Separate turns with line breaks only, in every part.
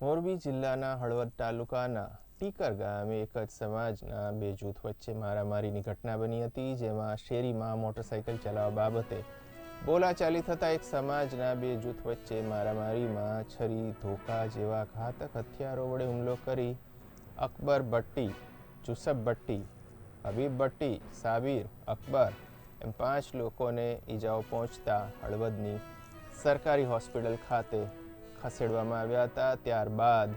મોરબી જિલ્લાના હળવદ તાલુકાના ટીકર ગામે એક જ સમાજના બે જૂથ વચ્ચે મારામારીની ઘટના બની હતી, જેમાં શેરીમાં મોટરસાઇકલ ચલાવવા બાબતે બોલાચાલી થતા એક સમાજના બે જૂથ વચ્ચે મારામારીમાં છરી, ધોકા જેવા ઘાતક હથિયારો વડે હુમલો કરી અકબર ભટ્ટી, જુસફ ભટ્ટી, હબીબ ભટ્ટી, સાબિર, અકબર એમ પાંચ લોકોને ઈજાઓ પહોંચતા હળવદની સરકારી હોસ્પિટલ ખાતે ખસેડવામાં આવ્યા હતા. ત્યારબાદ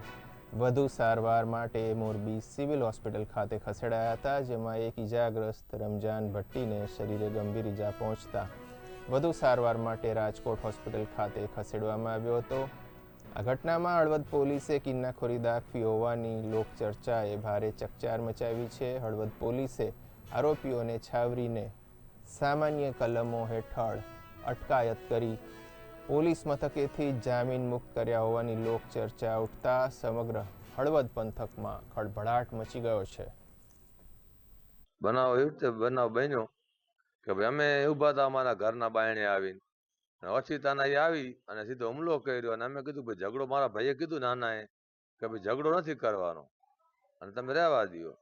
વધુ સારવાર માટે મોરબી સિવિલ હોસ્પિટલ ખાતે ખસેડાયા હતા, જેમાં એક ઇજાગ્રસ્ત રમજાન ભટ્ટીને શરીરે ગંભીર ઈજા પહોંચતા વધુ સારવાર માટે રાજકોટ હોસ્પિટલ ખાતે ખસેડવામાં આવ્યો હતો. આ ઘટનામાં હળવદ પોલીસે કિન્નાખોરી દાખવી હોવાની લોકચર્ચાએ ભારે ચકચાર મચાવી છે. હળવદ પોલીસે આરોપીઓને છાવરીને સામાન્ય કલમો હેઠળ અટકાયત કરી પોલીસ મથકેથી જામીન મુક્ત કર્યા હોવાની લોકચર્ચા ઉઠતા સમગ્ર હળવદ પંથકમાં ખળભળાટ મચી ગયો છે.
બનાવ એવી રીતે બનાવ બન્યો કે ભાઈ અમે ઊભા હતા, અમારા ઘરના બાયણે આવીને. અછી એ આવી અને સીધો હુમલો કર્યો અને અમે કીધું, ભાઈ ઝઘડો મારા ભાઈએ કીધું નાના એ કે ભાઈ ઝઘડો નથી કરવાનો. અને તમે રહેવા દ્યો.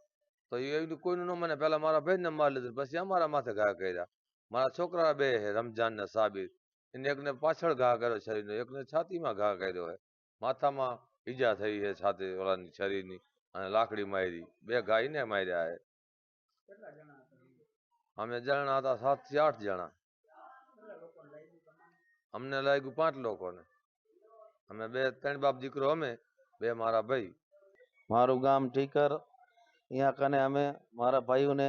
તો એ કોઈનું ન મને, પહેલા મારા ભાઈને મારી લીધું પછી અમારા માથે ઘા કર્યા. મારા છોકરા બે હે રમજાન ને સાબિર એને એકને પાછળ ઘા કર્યો શરીરનો એકને છાતીમાં ઘા કર્યો હે માથામાં ઈજા થઈ છે છાતી ઓલાની શરીરની અને લાકડી મારી બે ઘા એને માર્યા હે અમે જણા હતા સાતથી આઠ જણા. અમને લાગ્યું પાંચ લોકોને. અમે બે ત્રણ બાપ દીકરો અમે બે મારા ભાઈ.
મારું ગામ ઠીકર અહીંયા કને અમે મારા ભાઈઓને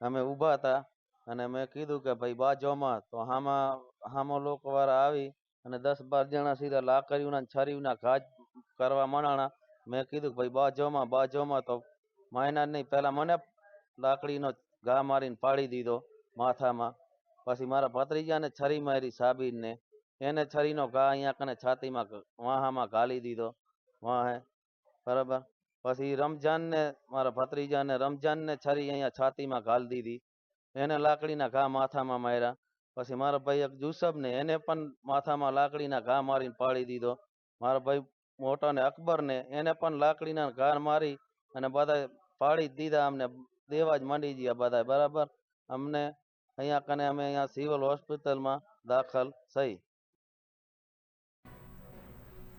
અમે ઊભા હતા. અને મેં કીધું કે, ભાઈ બાજોમાં તો હામાં, હામો લોકો વાળા આવી અને દસ બાર જણા સીધા લાકડીઓના છરીઓના ઘા કરવા માંડાણા મેં કીધું ભાઈ બાજોમાં બાજોમાં તો માયના નહીં પહેલા મને લાકડીનો ઘા મારીને પાડી દીધો માથામાં. પછી મારા ભત્રીજાને છરી મારી સાબીરને એને છરીનો ઘા અહીંયા કને છાતીમાં વાહામાં ઘાલી દીધો. વાહે, બરાબર? પછી રમજાનને, મારા ભત્રીજાને રમજાનને છરી અહીંયા છાતીમાં ઘાલી દીધી. એને લાકડીના ઘા માથામાં માર્યા. પછી મારા ભાઈ એક જુસબને એને પણ માથામાં લાકડીના ઘા મારીને પાડી દીધો. મારા ભાઈ મોટાને અકબરને એને પણ લાકડીના ઘા મારી અને બધા પાડી દીધા. અમને દેવા જ માંડી ગયા બધા બરાબર? અમને અહીંયા કને અમે અહીંયા સિવિલ હોસ્પિટલમાં દાખલ થઈ.